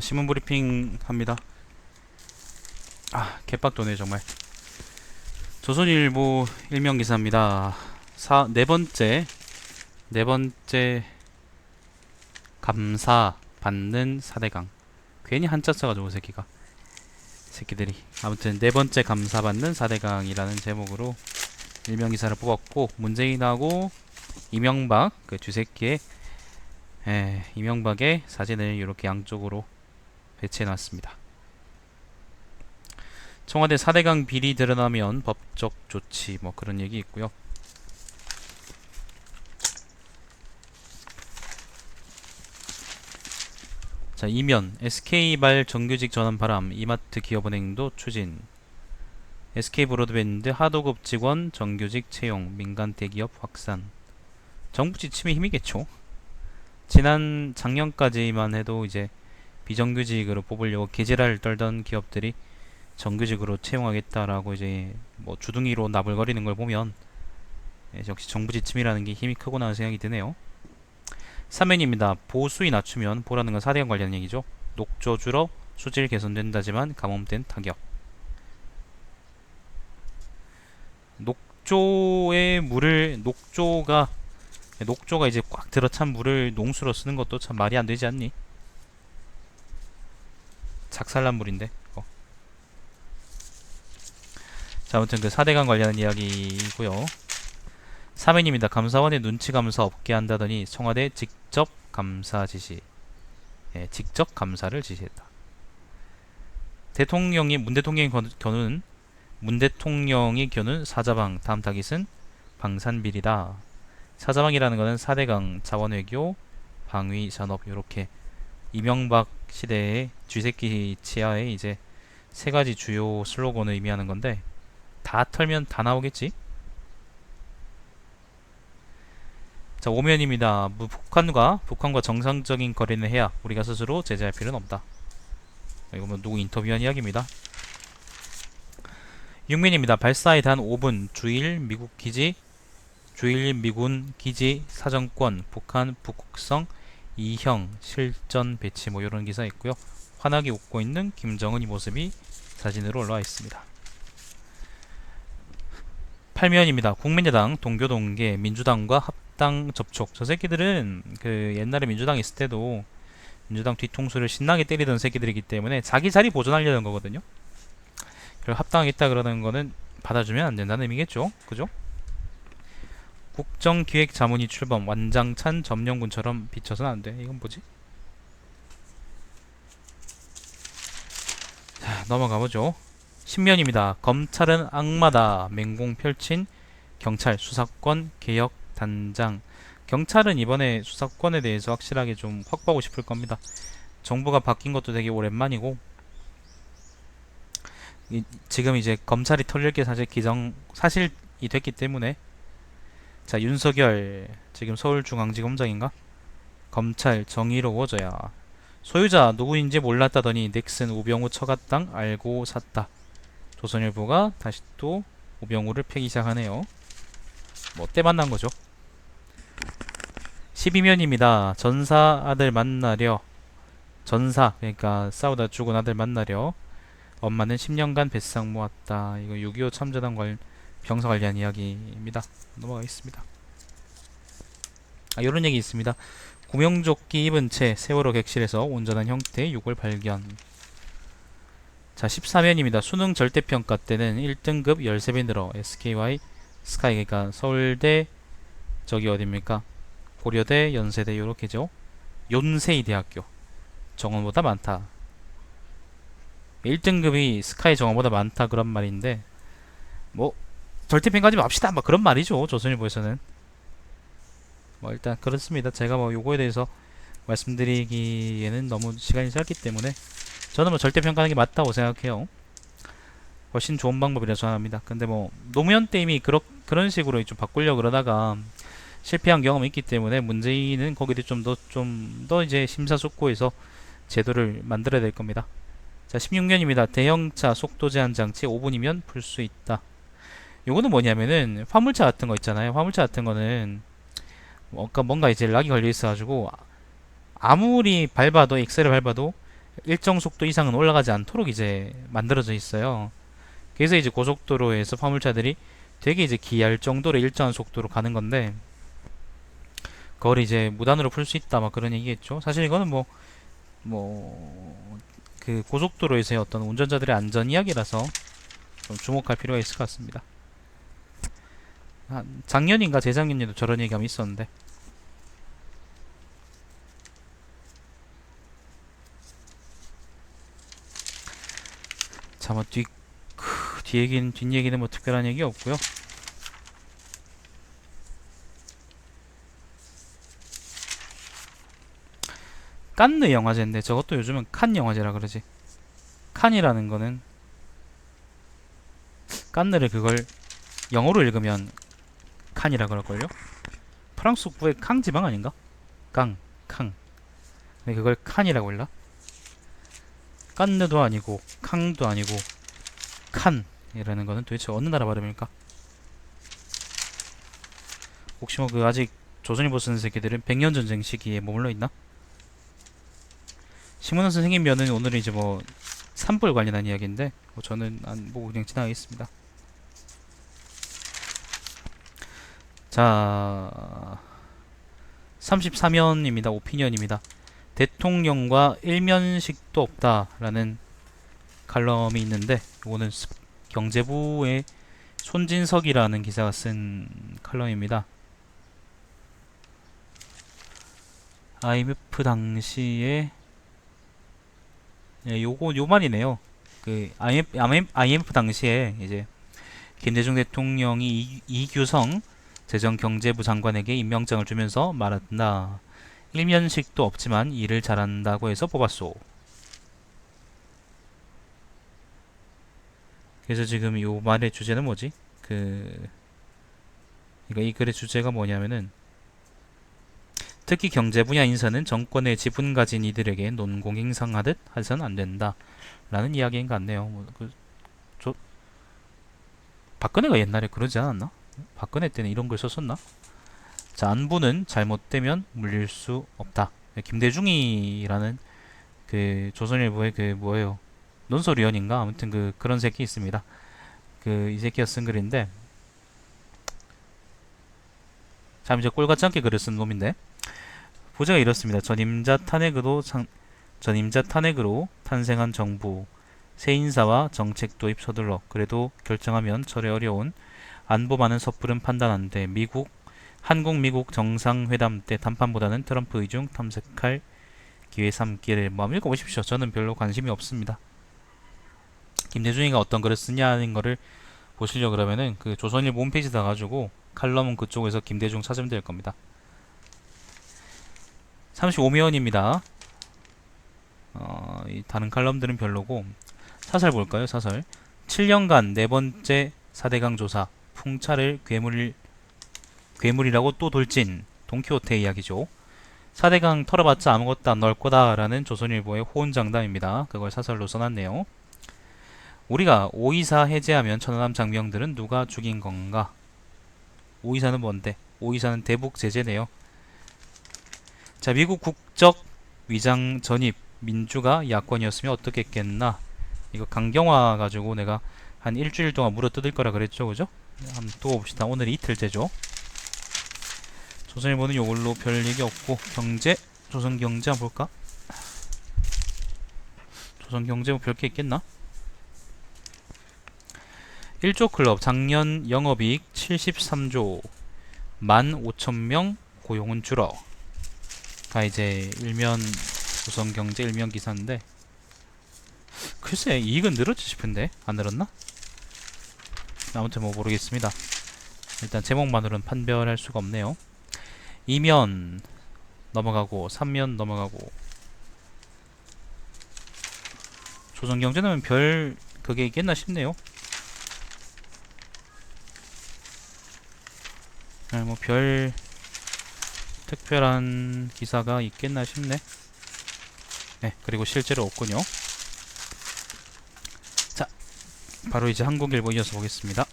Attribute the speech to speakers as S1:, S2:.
S1: 자, 신문 브리핑 합니다. 아, 개빡도네 정말. 조선일보 일명 기사입니다. 사, 네 번째, 네 번째 감사 받는 사대강. 괜히 한자 써가지고 새끼가. 새끼들이. 아무튼 네 번째 감사 받는 사대강이라는 제목으로 일명 기사를 뽑았고 문재인하고 이명박 그 주새끼의 에, 이명박의 사진을 이렇게 양쪽으로 배치해 놨습니다. 청와대 4대강 비리 드러나면 법적 조치 뭐 그런 얘기 있고요. 자, 이면 SK발 정규직 전환 바람 이마트 기업은행도 추진 SK 브로드밴드 하도급 직원 정규직 채용 민간 대기업 확산 정부 지침의 힘이겠죠. 지난 작년까지만 해도 이제 비정규직으로 뽑으려고 개지랄 떨던 기업들이 정규직으로 채용하겠다라고 이제 뭐 주둥이로 나불거리는 걸 보면 예, 역시 정부 지침이라는 게 힘이 크구나 생각이 드네요. 3면입니다. 보수이 낮추면 보라는 건 4대강 관련 얘기죠. 녹조 줄어 수질 개선된다지만 감염된 타격. 녹조의 물을 녹조가 녹조가 이제 꽉 들어찬 물을 농수로 쓰는 것도 참 말이 안 되지 않니? 작살난 물인데. 어. 자, 아무튼 그 4대강 관련한 이야기고요. 3회입니다. 감사원의 눈치 감사 없게 한다더니 청와대 직접 감사 지시. 예, 직접 감사를 지시했다. 대통령이 문 대통령이 겨- 겨눈 문 대통령이 겨눈 사자방 다음 타깃은 방산비리다. 사자방이라는 것은 4대강 자원외교 방위 산업 요렇게 이명박 시대의 쥐새끼 치하에 이제 세 가지 주요 슬로건을 의미하는 건데 다 털면 다 나오겠지? 자 오면입니다. 무- 북한과 북한과 정상적인 거래는 해야 우리가 스스로 제재할 필요는 없다. 이거 뭐 누구 인터뷰한 이야기입니다. 6면입니다. 발사에 단 5분 주일 미국 기지 주일 미군 기지 사정권 북한 북극성 이형 실전 배치 뭐 이런 기사 있고요. 환하게 웃고 있는 김정은이 모습이 사진으로 올라와 있습니다. 8면입니다. 국민의당 동교동계 민주당과 합당 접촉. 저 새끼들은 그 옛날에 민주당 있을 때도 민주당 뒤통수를 신나게 때리던 새끼들이기 때문에 자기 자리 보존하려는 거거든요. 그리고 합당하겠다 그러는 거는 받아주면 안 된다는 의미겠죠. 그죠? 국정기획 자문위 출범 완장찬 점령군처럼 비춰서는 안 돼. 이건 뭐지? 자, 넘어가 보죠. 신면입니다. 검찰은 악마다. 맹공 펼친 경찰 수사권 개혁 단장. 경찰은 이번에 수사권에 대해서 확실하게 좀 확보하고 싶을 겁니다. 정부가 바뀐 것도 되게 오랜만이고 이, 지금 이제 검찰이 털릴 게 사실 기정 사실이 됐기 때문에 자 윤석열 지금 서울중앙지검장인가? 검찰 정의로워져야. 소유자 누구인지 몰랐다더니 넥슨 우병우 처갓당 알고 샀다. 조선일보가 다시 또 우병우를 패기 시작하네요. 뭐 때 만난 거죠. 12면입니다. 전사 아들 만나려. 전사 그러니까 싸우다 죽은 아들 만나려. 엄마는 10년간 뱃상 모았다. 이거 6.25 참전한 관 병사 관련 이야기입니다 넘어가겠습니다. 아, 이런 얘기 있습니다. 구명조끼 입은 채 세월호 객실에서 온전한 형태의 육을 발견. 자, 13회입니다. 수능 절대평가 때는 1등급 13배 늘어 SKY 스카이 그러니까 서울대 저기 어딥니까? 고려대, 연세대 요렇게죠. 연세이 대학교 정원보다 많다. 1등급이 스카이 정원보다 많다 그런 말인데 뭐 절대평 가지 맙시다. 뭐 그런 말이죠. 조선일보에서는. 뭐 일단 그렇습니다. 제가 뭐 요거에 대해서 말씀드리기에는 너무 시간이 짧기 때문에 저는 뭐 절대평가하는 게 맞다고 생각해요. 훨씬 좋은 방법이라 생각합니다. 근데 뭐 노무현 때 이미 그러, 그런 식으로 좀 바꾸려고 그러다가 실패한 경험이 있기 때문에 문재인은 거기에 좀 더 좀 더 이제 심사숙고해서 제도를 만들어야 될 겁니다. 자, 16년입니다. 대형차 속도 제한 장치 5분이면 풀 수 있다. 요거는 뭐냐면은 화물차 같은 거 있잖아요. 화물차 같은 거는 뭔가 뭔가 이제 락이 걸려 있어가지고 아무리 밟아도 엑셀을 밟아도 일정 속도 이상은 올라가지 않도록 이제 만들어져 있어요. 그래서 이제 고속도로에서 화물차들이 되게 이제 기할 정도로 일정한 속도로 가는 건데 그걸 이제 무단으로 풀 수 있다 막 그런 얘기겠죠. 사실 이거는 뭐 뭐 그 고속도로에서의 어떤 운전자들의 안전 이야기라서 좀 주목할 필요가 있을 것 같습니다. 한 작년인가 재작년에도 저런 얘기가 있었는데 자, 뭐 뒤, 크, 뒤 얘기는, 뒷 얘기는 뭐 특별한 얘기 없고요. 깐느 영화제인데 저것도 요즘은 칸 영화제라 그러지. 칸이라는 거는 깐느를 그걸 영어로 읽으면 칸이라 그럴걸요? 프랑스 북부의 캉 지방 아닌가? 깡, 캉. 근데 그걸 칸이라고 읽나? 깐느도 아니고 캉도 아니고 칸 이라는 거는 도대체 어느 나라 발음일까? 혹시 뭐 그 아직 조선일보 쓰는 새끼들은 백년 전쟁 시기에 머물러 있나? 심은원 선생님 면은 오늘은 이제 뭐 산불 관련한 이야기인데 뭐 저는 안 보고 그냥 지나가겠습니다. 자, 33면입니다. 오피니언입니다. 대통령과 일면식도 없다라는 칼럼이 있는데 이거는 스- 경제부의 손진석이라는 기자가 쓴 칼럼입니다. IMF 당시에 예, 요거 요 말이네요. 그 IMF, IMF 당시에 이제 김대중 대통령이 이, 이규성 재정경제부 장관에게 임명장을 주면서 말한다. 일면식도 없지만 일을 잘한다고 해서 뽑았소. 그래서 지금 요 말의 주제는 뭐지? 그 이거 이 글의 주제가 뭐냐면은 특히 경제 분야 인사는 정권의 지분 가진 이들에게 논공 행상하듯 해서는 안 된다. 라는 이야기인 것 같네요. 뭐, 그, 저, 박근혜가 옛날에 그러지 않았나? 박근혜 때는 이런 걸 썼었나? 자, 안부는 잘못되면 물릴 수 없다. 김대중이라는 그 조선일보의 그 뭐예요? 논설위원인가? 아무튼 그 그런 새끼 있습니다. 그 이 새끼가 쓴 글인데 참 이제 꼴같지 않게 글을 쓴 놈인데 부제가 이렇습니다. 전임자 탄핵으로 상, 전임자 탄핵으로 탄생한 정부 새 인사와 정책 도입 서둘러 그래도 결정하면 철회 어려운 안보 많은 섣부른 판단한데 미국 한국 미국 정상회담 때談판보다는 트럼프 의중 탐색할 기회 삼기를 뭐 읽어보십시오. 저는 별로 관심이 없습니다. 김대중이가 어떤 글을 쓰냐는 거를 보시려 그러면은 그 조선일보 홈페이지 다 가지고 칼럼은 그쪽에서 김대중 찾으면 될 겁니다. 35면입니다. 어, 이 다른 칼럼들은 별로고 사설 볼까요? 사설 7년간 네 번째 4대강 조사 풍차를 괴물 괴물이라고 또 돌진 돈키호테 이야기죠. 4대강 털어봤자 아무것도 안 넣을 거다 라는 조선일보의 호언장담입니다. 그걸 사설로 써놨네요. 우리가 524 해제하면 천안함 장병들은 누가 죽인 건가? 524는 뭔데? 524는 대북 제재네요. 자, 미국 국적 위장 전입 민주가 야권이었으면 어떻게 했겠나? 이거 강경화 가지고 내가 한 일주일 동안 물어 뜯을 거라 그랬죠, 그죠? 한번 두고 봅시다. 오늘 이틀째죠. 조선일보는 요걸로 별 얘기 없고 경제 조선경제 한번 볼까? 조선경제 뭐 별게 있겠나? 1조 클럽 작년 영업이익 73조 15,000명 고용은 줄어 가 이제 일면 조선경제 일면 기사인데 글쎄 이익은 늘었지 싶은데 안 늘었나? 아무튼 뭐 모르겠습니다 일단 제목만으로는 판별할 수가 없네요 2면 넘어가고 3면 넘어가고 조선경제는 별 그게 있겠나 싶네요 네, 뭐별 특별한 기사가 있겠나 싶네. 네, 그리고 실제로 없군요. 자, 바로 이제 한국일보 이어서 보겠습니다.